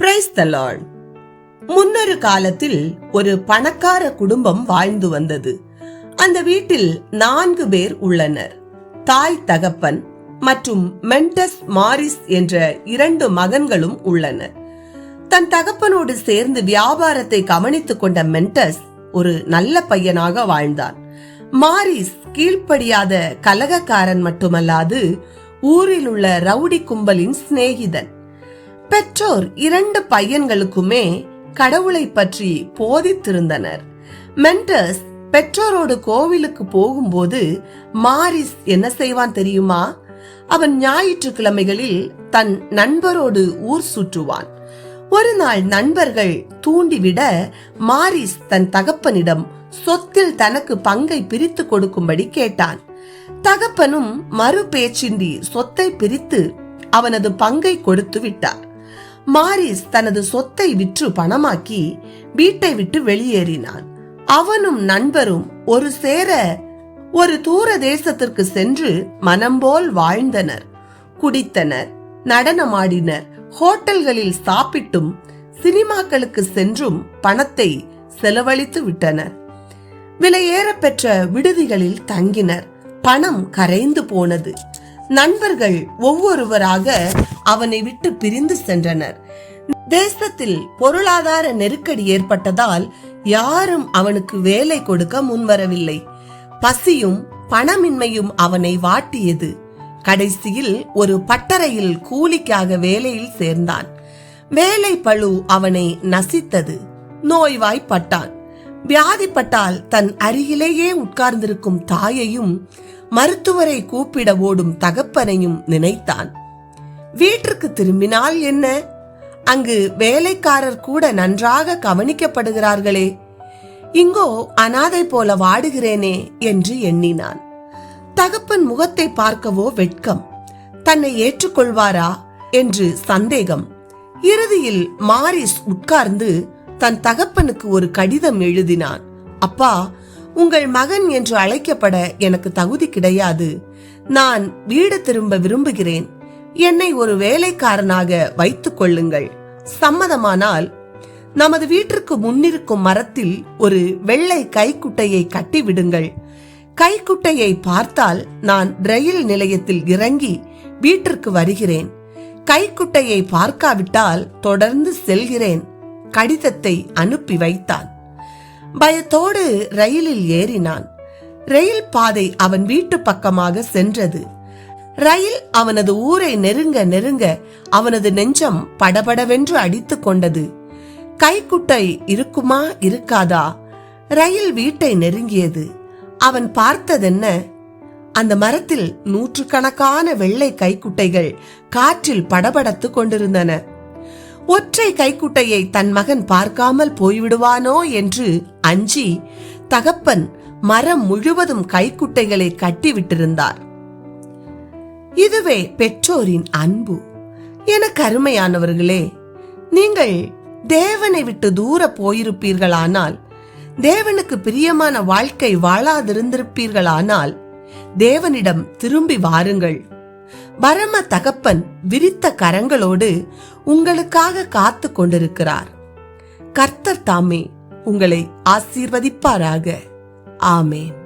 Praise the Lord முன்னொரு காலத்தில் ஒரு பணக்கார குடும்பம் வாழ்ந்து வந்தது. அந்த வீட்டில் நான்கு பேர் உள்ளனர். தாய் தகப்பன் மற்றும் மென்டஸ் மாரிஸ் என்ற இரண்டு மகன்களும் உள்ளனர். தன் தகப்பனோடு சேர்ந்து வியாபாரத்தை கவனித்துக் கொண்ட மென்டஸ் ஒரு நல்ல பையனாக வாழ்ந்தான். மாரிஸ் கீழ்ப்படியாத கலகக்காரன் மட்டுமல்லாது ஊரில் உள்ள ரவுடி கும்பலின் சிநேகிதன். பெற்றோர் இரண்டு பையன்களுக்குமே கடவுளை பற்றி போதித்திருந்தனர். மென்டர்ஸ் பெற்றோரோடு கோவிலுக்கு போகும்போது மாரிஸ் என்ன செய்வான் தெரியுமா? அவன் ஞாயிற்றுக்கிழமைகளில் தன் நண்பரோடு ஊர் சுற்றுவான். ஒரு நாள் நண்பர்கள் தூண்டிவிட மாரிஸ் தன் தகப்பனிடம் சொத்தில் தனக்கு பங்கை பிரித்து கொடுக்கும்படி கேட்டான். தகப்பனும் மறு பேச்சின்றி சொத்தை பிரித்து அவனது பங்கை கொடுத்து விட்டார். மாரிஸ் தனது சொத்தை விற்று பணமாக்கி வீட்டை விட்டு வெளியேறினான் அவனும் நண்பரும் ஒரு சேர ஒரு தூர தேசத்திற்கு சென்று மனம்போல் வாழ்ந்தனர். குடித்தனர் நடனமாடினர் ஹோட்டல்களில் சாப்பிட்டும் சினிமாக்களுக்கு சென்றும் பணத்தை செலவழித்து விட்டனர். விலையேற பெற்ற விடுதிகளில் தங்கினர். பணம் கரைந்து போனது. நண்பர்கள் ஒவ்வொருவராக அவனை விட்டு பிரிந்து சென்றனர். தேசத்தில் பொருளாதார நெருக்கடி ஏற்பட்டதால் யாரும் அவனுக்கு வேலை கொடுக்க முன்வரவில்லை. பசியும் பணமின்மையும் அவனை வாட்டியது. கடைசியில் ஒரு பட்டறையில் கூலிக்காக வேலையில் சேர்ந்தான். வேலை பழு அவனை நசித்தது. நோய்வாய்ப்பட்டான். வியாதிப்பட்டால் தன் அருகிலேயே உட்கார்ந்திருக்கும் தாயையும் மருத்துவரை கூப்பிட ஓடும் தகப்பனையும் நினைத்தான். வீட்டிற்கு திரும்பினால் என்ன? அங்கு வேலைக்காரர் கூட நன்றாக கவனிக்கப்படுகிறார்களே. இங்கோ அனாதை போல வாடுகிறேனே என்று எண்ணினான். தகப்பன் முகத்தை பார்க்கவோ வெட்கம். தன்னை ஏற்றுக்கொள்வாரா? என்று சந்தேகம். இறுதியில் மாரிஸ் உட்கார்ந்து தன் தகப்பனுக்கு ஒரு கடிதம் எழுதினான். அப்பா உங்கள் மகன் என்று அழைக்கப்பட எனக்கு தகுதி கிடையாது. நான் வீடு திரும்ப விரும்புகிறேன். என்னை ஒரு வேலைக்காரனாக வைத்துக் கொள்ளுங்கள். சம்மதமானால் நமது வீட்டிற்கு முன்னிருக்கும் மரத்தில் ஒரு வெள்ளை கைக்குட்டையை கட்டி விடுங்கள் கைக்குட்டையை பார்த்தால் நான் ரயில் நிலையத்தில் இறங்கி வீட்டிற்கு வருகிறேன். கைக்குட்டையை பார்க்காவிட்டால் தொடர்ந்து செல்கிறேன். கடிதத்தை அனுப்பி வைத்தான். பயத்தோடு ரயிலில் ஏறினான். ரயில் பாதை அவன் வீட்டு பக்கமாக சென்றது. ரயில் அவனது ஊரை நெருங்க நெருங்க அவனது நெஞ்சம் படபடவென்று அடித்து கொண்டது. கைக்குட்டை இருக்குமா இருக்காதா? ரயில் வீட்டை நெருங்கியது. அவன் பார்த்ததென்ன? அந்த மரத்தில் நூற்றுக்கணக்கான வெள்ளை கைக்குட்டைகள் காற்றில் படபடத்துக் கொண்டிருந்தன. ஒற்றை கைக்குட்டையை தன் மகன் பார்க்காமல் போய்விடுவானோ என்று அஞ்சி தகப்பன் மரம் முழுவதும் கைக்குட்டைகளை கட்டிவிட்டிருந்தார். இதுவே பெற்றோரின் அன்பு. என கருமையானவர்களே நீங்கள் தேவனை விட்டு தூர போயிருப்பீர்களானால் தேவனுக்கு பிரியமான வாழ்க்கை வாழாதிருந்திருப்பீர்களானால் தேவனிடம் திரும்பி வாருங்கள். பரம தகப்பன் விரித்த கரங்களோடு உங்களுக்காக காத்து கொண்டிருக்கிறார். கர்த்தர் தாமே உங்களை ஆசீர்வதிப்பாராக. ஆமேன்.